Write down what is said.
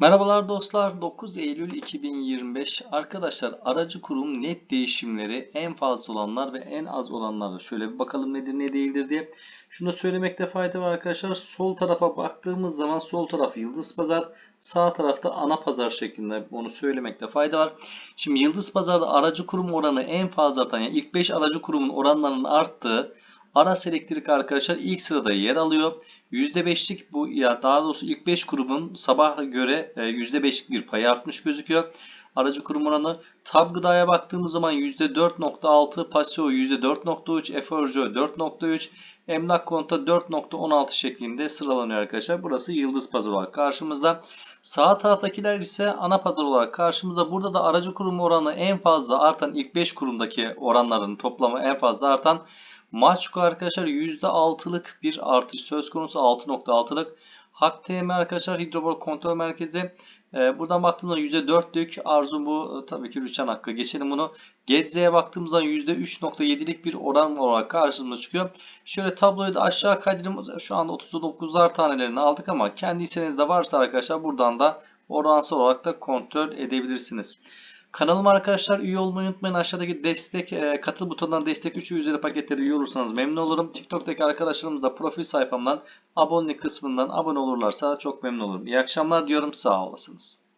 Merhabalar dostlar 9 Eylül 2025 arkadaşlar aracı kurum net değişimleri en fazla olanlar ve en az olanlar şöyle bir bakalım nedir ne değildir diye. Şunu da söylemekte fayda var arkadaşlar sol tarafa baktığımız zaman sol taraf yıldız pazar sağ tarafta ana pazar şeklinde onu söylemekte fayda var. Şimdi yıldız pazarda aracı kurum oranı en fazla artan yani ilk 5 aracı kurumun oranlarının arttığı Aras Elektrik arkadaşlar ilk sırada yer alıyor. %5'lik bu ya daha doğrusu ilk 5 kurumun sabaha göre e, %5'lik bir payı artmış gözüküyor. Aracı kurum oranı Tab Gıda'ya baktığımız zaman %4.6, Paseo %4.3, Eforjo 4.3, Emlak Konta 4.16 şeklinde sıralanıyor arkadaşlar. Burası yıldız pazar olarak karşımızda. Sağ taraftakiler ise ana pazar olarak karşımızda. Burada da aracı kurum oranı en fazla artan ilk 5 kurumdaki oranların toplamı en fazla artan Maçko arkadaşlar %6'lık bir artış söz konusu 6.6'lık. Hak TM arkadaşlar hidrobor kontrol merkezi. Ee, buradan baktığımızda %4'lük arzu bu tabii ki Rüçhan hakkı geçelim bunu. Getze'ye baktığımızda %3.7'lik bir oran olarak karşımıza çıkıyor. Şöyle tabloyu da aşağı kaydırayım. Şu anda 39'lar tanelerini aldık ama kendi hissenizde varsa arkadaşlar buradan da oransal olarak da kontrol edebilirsiniz. Kanalıma arkadaşlar üye olmayı unutmayın. Aşağıdaki destek e, katıl butonundan destek 3 üzeri paketleri üye olursanız memnun olurum. TikTok'taki arkadaşlarımız da profil sayfamdan abone kısmından abone olurlarsa çok memnun olurum. İyi akşamlar diyorum. Sağ olasınız.